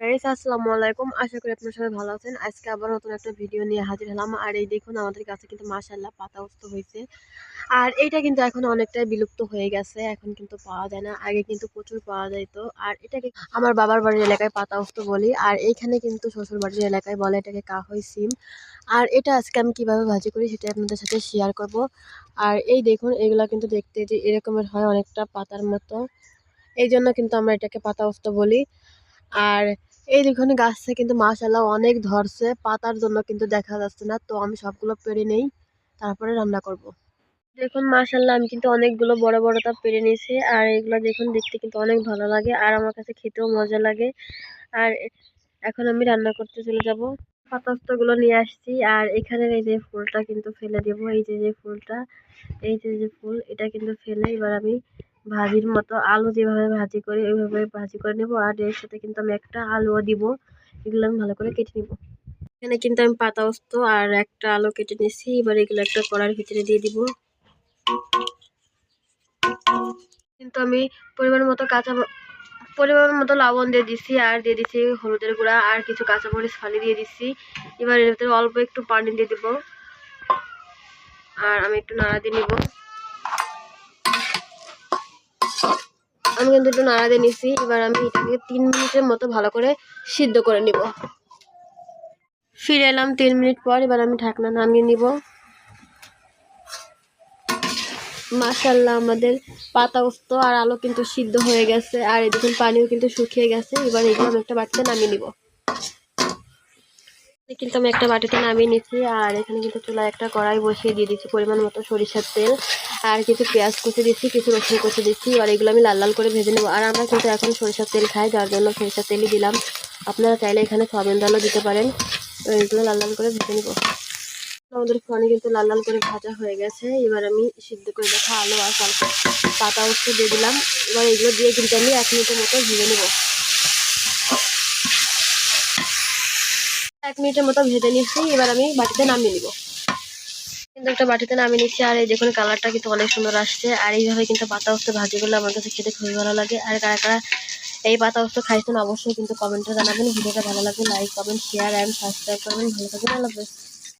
Guys আসসালামু আলাইকুম আশা করি আপনারা সবাই ভালো আছেন। আজকে আবার নতুন একটা ভিডিও নিয়ে হাজির হলাম। আর এই দেখুন, আমাদের কাছে কিন্তু মাশাল্লাহ পাতা উস্ত হয়েছে। আর এটা কিন্তু এখন অনেকটাই বিলুপ্ত হয়ে গেছে। এখন কিন্তু পাওয়া যায় না। আগে কিন্তু প্রচুর পাওয়া যাইতো। আর এটাকে আমার বাবার বাড়ির এলাকায় পাতা উস্ত বলি। আর এইখানে কিন্তু শ্বশুর বাড়ির এলাকায় বলে এটাকে কাহই সিম। আর এটা আজকে আমি কীভাবে ভাজি করি সেটা আপনাদের সাথে শেয়ার করব। আর এই দেখুন, এগুলা কিন্তু দেখতে যে এরকমের হয় অনেকটা পাতার মতো। এই জন্য কিন্তু আমরা এটাকে পাতা উস্ত বলি। আর এই দেখুন গাছে কিন্তু মাশাল্লাহ অনেক ধরছে। পাতার জন্য কিন্তু দেখা যাচ্ছে না, তো আমি সবগুলো পেরে নেই, তারপরে রান্না করব। দেখুন মাশাল্লাহ আমি কিন্তু অনেকগুলো বড় বড়টা পেরে নিয়েছি, আর এগুলো দেখুন দেখতে কিন্তু অনেক ভালো লাগে, আর আমার কাছে খেতেও মজা লাগে। আর এখন আমি রান্না করতে চলে যাব। পাতাস্তগুলো নিয়ে আসছি, আর এখানের এই যে ফুলটা কিন্তু ফেলে দেবো, এই যে যে ফুলটা, এই যে যে ফুল, এটা কিন্তু ফেলে এবার আমি ভাজির মতো আলু যেভাবে ভাজি করি, ওইভাবে ভাজি করে নেব। আর এর সাথে কিন্তু আমি একটা আলুও দিব। এগুলো আমি ভালো করে কেটে নিব। এখানে কিন্তু আমি পাতা অস্ত আর একটা আলু কেটে নিয়েছি। এবার এগুলো একটা কড়ার ভিতরে দিয়ে দিব। কিন্তু আমি পরিমাণ মতো কাঁচা পরিমাণ মতো লবণ দিয়ে দিছি। আর দিয়ে দিছি হলুদের গুঁড়া আর কিছু কাঁচামরিচ ফালি দিয়ে দিছি। এবার এর ভিতরে অল্প একটু পানি দিয়ে দিব। আর আমি একটু নাড়া দিয়ে নিব। আমি কিন্তু একটু নাড়া দিয়ে নিছি, এবার আমি এটাকে তিন মিনিটের মতো ভালো করে সিদ্ধ করে নিব। ফিরে এলাম তিন মিনিট পর, এবার আমি ঢাকনা নামিয়ে নিব। মাসাল্লাহ আমাদের পাতা উস্ত আর আলো কিন্তু সিদ্ধ হয়ে গেছে, আর এদিকে পানিও কিন্তু শুকিয়ে গেছে। এবার এগুলো আমি একটা বাটিতে নামিয়ে নিব। কিন্তু আমি একটা বাটিতে নামিয়ে নিচ্ছি আর এখানে কিন্তু চুলায় একটা কড়াই বসিয়ে দিয়ে দিচ্ছি পরিমাণ মতো সরিষার তেল। আর কিছু পেঁয়াজ কুচে দিচ্ছি, কিছু রসুন কুচে দিচ্ছি আর এগুলো আমি লাল লাল করে ভেজে নেব। আর আমরা কিন্তু এখন সরিষার তেল খাই, যার জন্য সরিষার তেলই দিলাম। আপনারা চাইলে এখানে সয়াবিন ডালও দিতে পারেন। এগুলো লাল লাল করে ভেজে নেব। আমাদের ফোনে কিন্তু লাল লাল করে ভাজা হয়ে গেছে। এবার আমি সিদ্ধ করে দেখা আলু আর পাতা উঠতে দিয়ে দিলাম। এবার এগুলো দিয়ে কিন্তু আমি এক মিনিটের মতো ভেজে নেব। এক মিনিটের মতো ভেজে নিচ্ছি। এবার আমি বাটিতে নামিয়ে নিব। কিন্তু একটা বাটিতে নামিয়ে নিচ্ছি, আর এই দেখুন কালারটা কিন্তু অনেক সুন্দর আসছে। আর এইভাবে কিন্তু পাতা অস্ত ভাজি করলে আমার কাছে খেতে খুবই ভালো লাগে। আর কারা কারা এই পাতা উস্তে খাইছেন অবশ্যই কিন্তু কমেন্টে জানাবেন। ভিডিওটা ভালো লাগবে like comment share and subscribe করবেন। ভালো থাকবেন, আল্লাহ